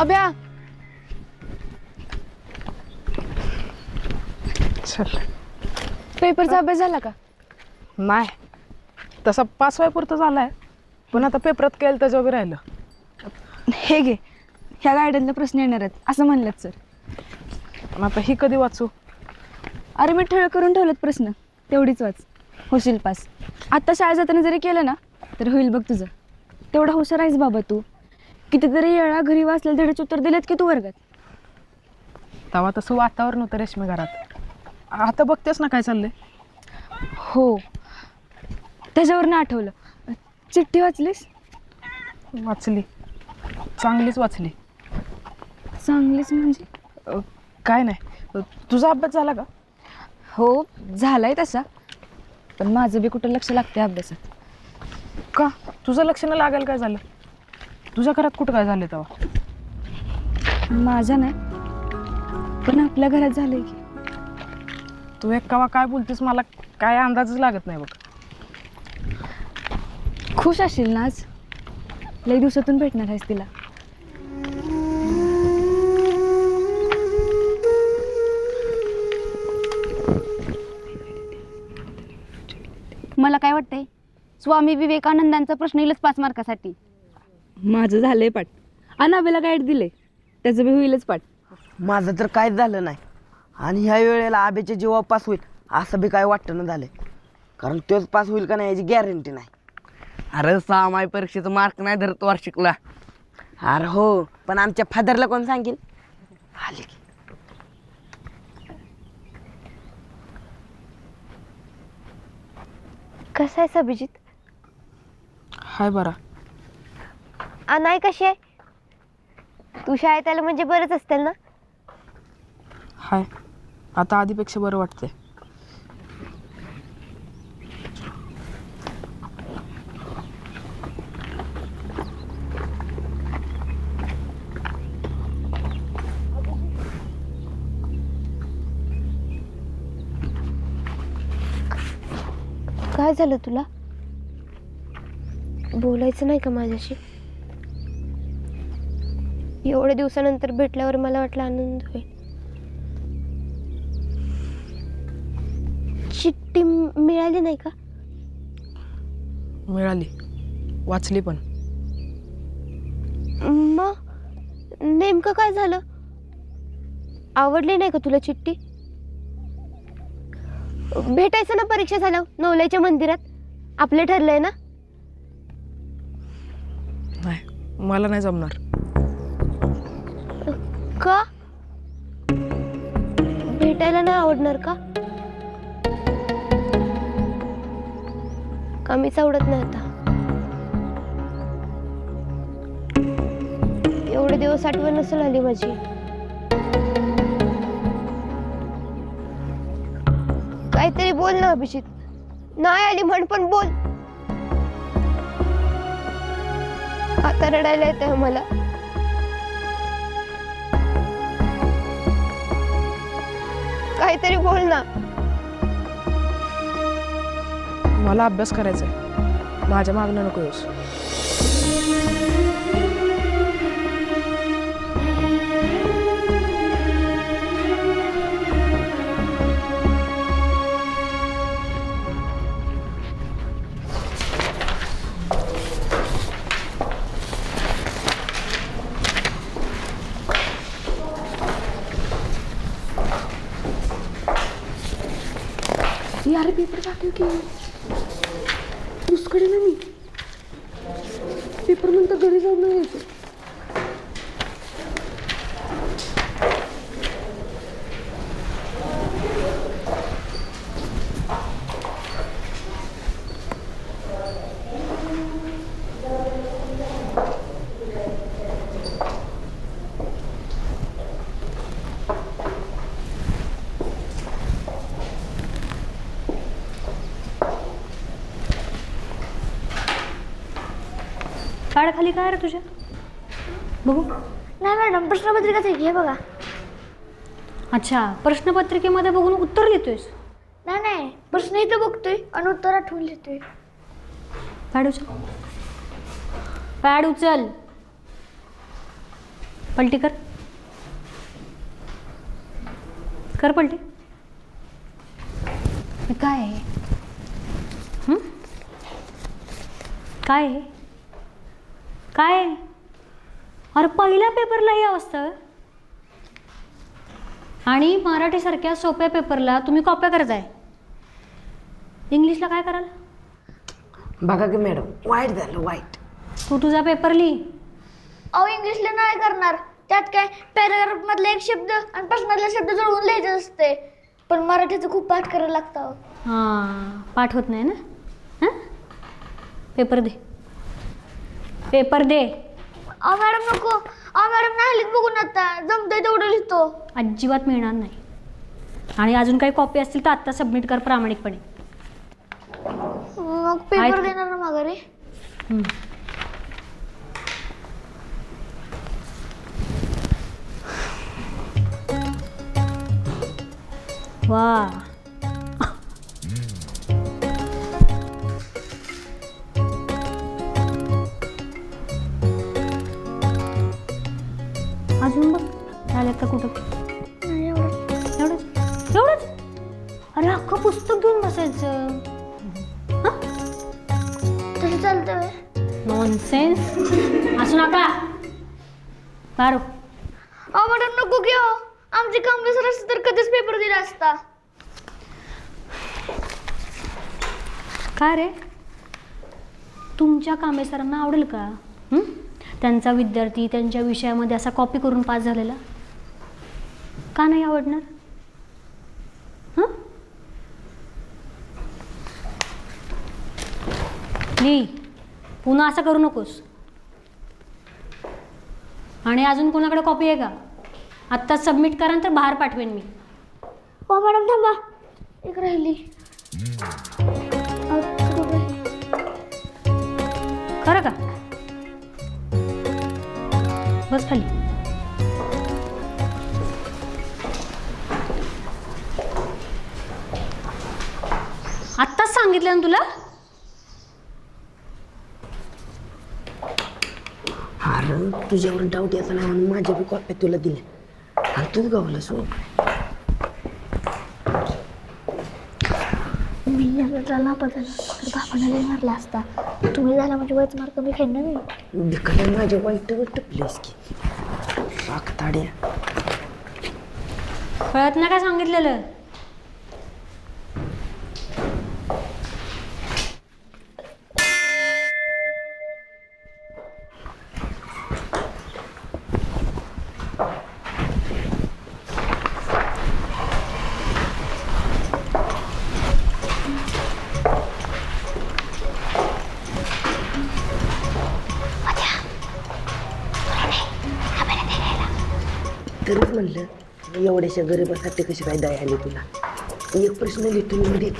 अभ्या. चल. पेपरचा अभ्यास झाला का? नाही. तसा पास व्हायपुरतं झालाय. पण आता पेपरात केलं त्याच्या वगैरे राहिलं. हे घे. ह्या गार्डनला प्रश्न येणार आहेत. असं म्हणलं सर. पण आता ही कधी वाचू? अरे मी ठळ करून ठेवलेत प्रश्न. तेवढीच वाच. होशील पास. आत्ता शाळेत जाताना जरी केलं ना तर होईल बघ तुझं. तेवढा हुशार आहेस बाबा तू. कितीतरी वेळा घरी वाचलेलं धड्याचे उत्तर दिलेत की तू वर्गात? तेव्हा तसं वातावरण होतं रेशमी घरात. आता बघतेस ना काय चाललंय? हो. त्याच्यावरनं आठवलं. चिठ्ठी वाचलीस? वाचली. चांगलीच वाचली. चांगलीच म्हणजे? अ, काय नाही. अ, तुझा अभ्यास झाला का? हो झालाय तसा. पण माझं बी कुठं लक्ष लागते अभ्यासात. का? तुझं लक्ष न लागायला काय झालं? तुझ्या घरात कुठं काय झालं तेव्हा? माझ्या नाही. पण आपल्या घरात झालंय की. तू एक कवा काय बोलतेस मला काय अंदाजच लागत नाही बघ. खुश असेल ना आज? लई दिवसातून भेटणार आहेस तिला. मला काय वाटतंय? स्वामी विवेकानंदांचा प्रश्न येईलच पाच मार्कासाठी. माझं झालंय पाठ. अनाबेला गाईड दिले त्याचं बी होईलच पाठ. माझं तर काहीच झालं नाही. आणि ह्या वेळेला आबेच्या जीवा पास होईल असं बी काय वाटतं ना झालं कारण तोच पास होईल का नाही याची गॅरंटी नाही. अरे सहामाही परीक्षेचा मार्क नाही धरत वार्षिकला. अरे हो पण आमच्या फादरला कोण सांगेल? आले की. कसं आहे अभिजित? हाय बरा. अनाय कशी आहे? तू शाळेत आलं म्हणजे बरंच असतील ना? हाय. आता आधीपेक्षा बरं वाटतंय. काय झालं तुला? बोलायचं नाही का माझ्याशी? एवढ्या दिवसानंतर भेटल्यावर मला वाटलं आनंद होईल. चिठ्ठी मिळाली नाही का? मिळाली. वाचली पण. मग नेमकं काय झालं? आवडली नाही का तुला चिठ्ठी? भेटायचं ना परीक्षा झाल्या नवल्याच्या मंदिरात? आपलं ठरलंय ना? नाही मला नाही जमणार. का? भेटायला नाही आवडणार का? कमीच आवडत नाही आता. एवढे दिवस आठवण नसेल आली माझी. काहीतरी बोल ना अभिजित. नाही आली म्हण पण बोल. आता रडायला येत मला काहीतरी बोल ना. मला अभ्यास करायचा आहे माझ्या मागणं नको येऊस. यार पेपर टाकू की दुसकडे ना मी पेपर नंतर घरी जाऊन नाही यायचं काढ खाली काय रे तुझ्या बघू. नाही मॅडम प्रश्नपत्रिकाच आहे हे बघा. अच्छा प्रश्नपत्रिकेमध्ये बघून उत्तर लिहितोयस? नाही नाही. प्रश्न इथं बघतोय आणि उत्तर आठवून लिहितोय. पॅड उचल. पॅड उचल. पलटी कर. कर पलटी. हे काय आहे हं? काय आहे काय? अरे पहिल्या पेपरला ही अवस्था आहे. आणि मराठीसारख्या सोप्या पेपरला तुम्ही कॉप्या करताय. इंग्लिशला काय कराल? बघा की मॅडम वाईट झालं वाईट तू तुझा पेपर लिही अहो इंग्लिशला नाही करणार. त्यात काय पॅराग्राफ मधला एक शब्द आणि प्रश्नातला शब्द जुळवून लिहायचं असते पण मराठीचं खूप पाठ करायला लागतं अहो. हां पाठ होत नाही ना? हां? पेपर दे. पेपर दे. अहो मॅडम नको. अहो मॅडम नाही लिहित बघून आता. जमतंय तेवढं लिहितो. अजिबात मिळणार नाही. आणि अजून काही कॉपी असतील तर आत्ता सबमिट कर प्रामाणिकपणे. मग पेपर आहेत. देणार ना माघारी? हं. वा. तसं चालतं? नॉनसेन्स असू नका. बारो अहो मॅडम नको की अहो आमची कामले सर असते तर कधीच पेपर दिला असता. काय रे? तुमच्या कांबळे सरांना आवडेल का? हं? त्यांचा विद्यार्थी त्यांच्या विषयामध्ये असा कॉपी करून पास झालेला? का नाही आवडणार? ली पुन्हा असं करू नकोस. आणि अजून कोणाकडे कॉपी आहे का? आत्ताच सबमिट करा तर बाहेर पाठवेन मी. हो मॅडम थांबा. एक राहिली? खरं का? बस खाली. आत्ताच सांगितलं ना तुला? अरे तुझ्यावर डाऊट याचा नाही म्हणून माझ्या बी कॉप्या तुला दिल्या आणि तूच गावलं सो मी जर झाला बदल तर बाबांना लय मारला असता तुम्ही झाला म्हणजे वयच मार्क मी खाईन ना मी भिकाला माझ्या वाईट टपलेस की साखताड्या कळत ना काय सांगितलेलं म्हणलं एवढ्याशा गरिबासाठी कशी काय दया आली तुला? एक प्रश्न लिटून मी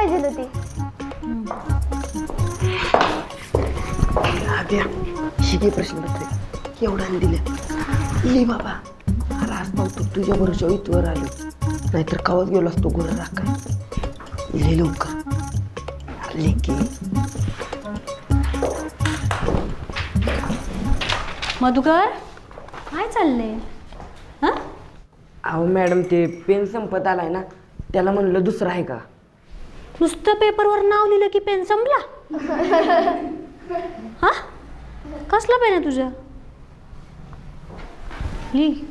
पाहिजे होती. आद्या शिके दिल्या बाबा अरे आज तुझ्या बरोबर इथवर आलो. नाहीतर कावत गेलो असतो गुरु राखाय लिहि लवकर. लेके मधुकर? काय चाललंय? हां? अहो मॅडम ते पेन संपत आलाय ना त्याला म्हणलं दुसरं आहे का? नुसतं पेपरवर नाव लिहिलं की पेन संपला? हा? कसला पेन आहे तुझं? लिह.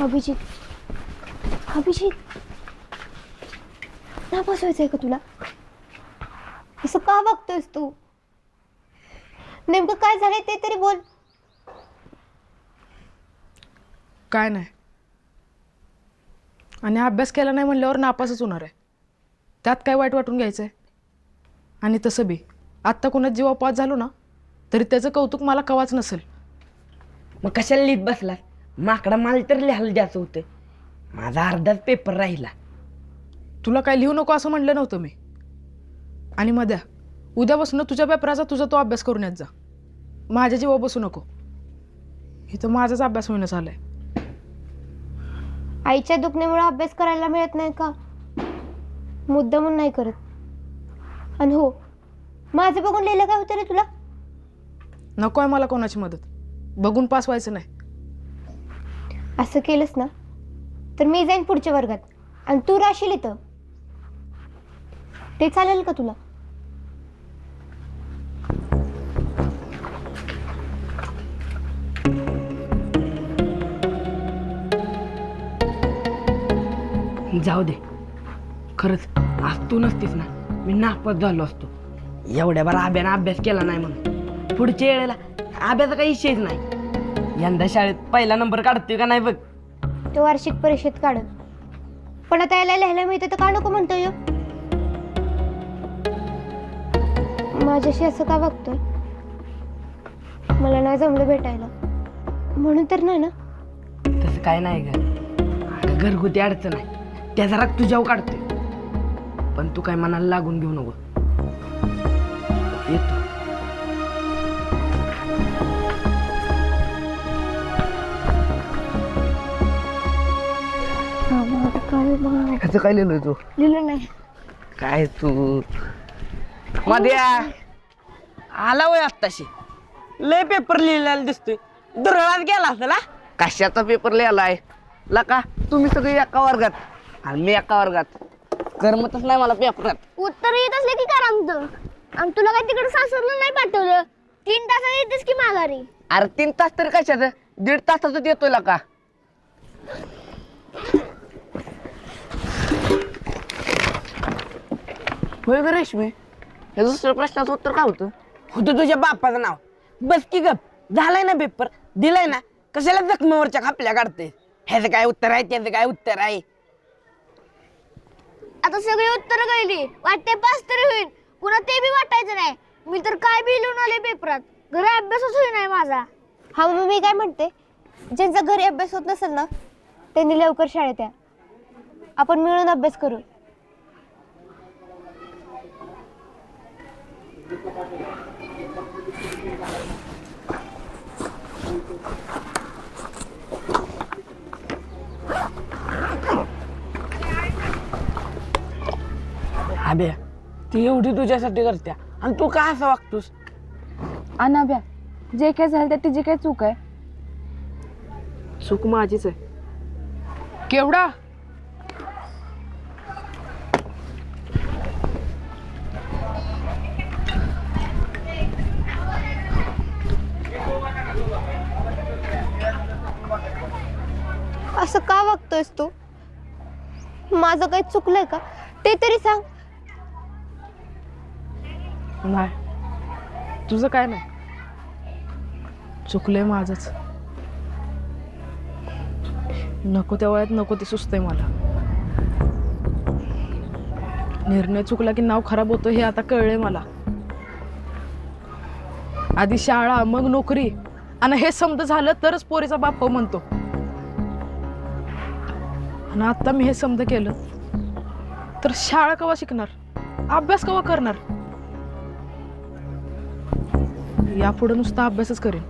अभिजित. अभिजित. नापासवायचं आहे का तुला? असं का बघतोयस तू? नेमकं काय झालंय ते तरी बोल. काय नाही. आणि अभ्यास केला नाही म्हणल्यावर नापासच होणार आहे. त्यात काय वाईट वाटून घ्यायचं आहे आणि तसं बी. आत्ता कोणाच जेव्हा पास झालो ना तरी त्याचं कौतुक मला कवाच नसेल. मग कशाला लिहित बसला माकडा मला तर लिहायला द्यायचं होतं. माझा अर्धाच पेपर राहिला. तुला काय लिहू नको असं म्हणलं नव्हतं मी. आणि मध्या उद्यापासून तुझ्या पेपराचा तुझा तो अभ्यास करून येत जा. माझ्या जीवा बसू नको. इथं माझाच अभ्यास होईना झालाय. आईच्या दुखण्यामुळे अभ्यास करायला मिळत नाही का? मुद्दा म्हणून नाही करत. आणि हो माझं बघून लिहिलं काय होतं रे तुला? नको आहे मला कोणाची मदत. बघून पास व्हायचं नाही. असं केलंस ना तर मी जाईन पुढच्या वर्गात. आणि तू राहशील इथं. ते चालेल का तुला? जाऊ दे. खरंच आज तू नसतीस ना मी नापास झालो असतो. एवढ्या बरं अभ्यानं अभ्यास केला नाही म्हणून. पुढच्या वेळेला अभ्यासा काही विषयच नाही. यंदा शाळेत पहिला नंबर काढतोय का नाही बघ. तो वार्षिक परीक्षेत काढत पण आता याला लिहायला मिळतं तर का नको म्हणतोय ह्यो? माझ्याशी असं का बघतोय. मला नाही जमलं भेटायला. म्हणून तर नाही ना. तसं काय नाही ग. अगं घरगुती अडचण आहे. त्याचा राग तुझ्यावर काढतोय. पण तू काय मनाला लागून घेऊ नको. येतो. ह्याचं काय लिहिलंय तू? लिहिलं नाही. काय तू? मध्या! आला वय आत्ताशी. लय पेपर लिहिलेला दिसतोय. दुरळात गेला असेल? कशाचा पेपर लिहिलाय? लका तुम्ही सगळे एका वर्गात. आणि मी एका वर्गात. करमतच नाही मला पेपरात उत्तर येत असले की करा आमचं. आणि तुला काय तिकडे सासरला नाही पाठवलं? तीन तासात येतेस की माघारी? अरे तीन तास तरी कशाचं? दीड तासाचं येतोय लका. होय ग रेशमी? हे दुसऱ्या प्रश्नाचं उत्तर काय होतं? होतं तुझ्या बापाचं नाव. बस की गप. झालाय ना पेपर दिलाय ना? कशाला जखमेवरच्या खापल्या काढते ह्याचं काय उत्तर आहे? त्याचं काय उत्तर आहे? आता सगळी उत्तर कळली वाटते पास तरी होईल पुन्हा ते बी वाटायचं नाही. मी तर काय बी लिहून आले पेपरात. घरी अभ्यासच होई नाही माझा. हा मग मी काय म्हणते? ज्यांचा घरी अभ्यास होत नसेल ना त्यांनी लवकर शाळेत या. आपण मिळून अभ्यास करू. अबे ती एवढी तुझ्यासाठी करत्या. आणि तू का असं वागतोस? अनाभ्या जे काय झालं त्यात तिची काय चूक आहे? चूक माझीच आहे. केवढा? असं का वागतोयस तू? माझं काही चुकलंय का? ते तरी सांग. नाही. तुझं काय नाही. चुकलंय माझंच. नको त्या वयात नको ते सुचतंय मला. निर्णय चुकला की नाव खराब होतं हे आता कळलंय मला. आधी शाळा मग नोकरी. आणि हे समज झालं तरच पोरीचा बाप हो म्हणतो. आणि आता मी हे समज केलं तर शाळा कवा शिकणार? अभ्यास कवा करणार? यापुढे नुसता अभ्यासच करेन.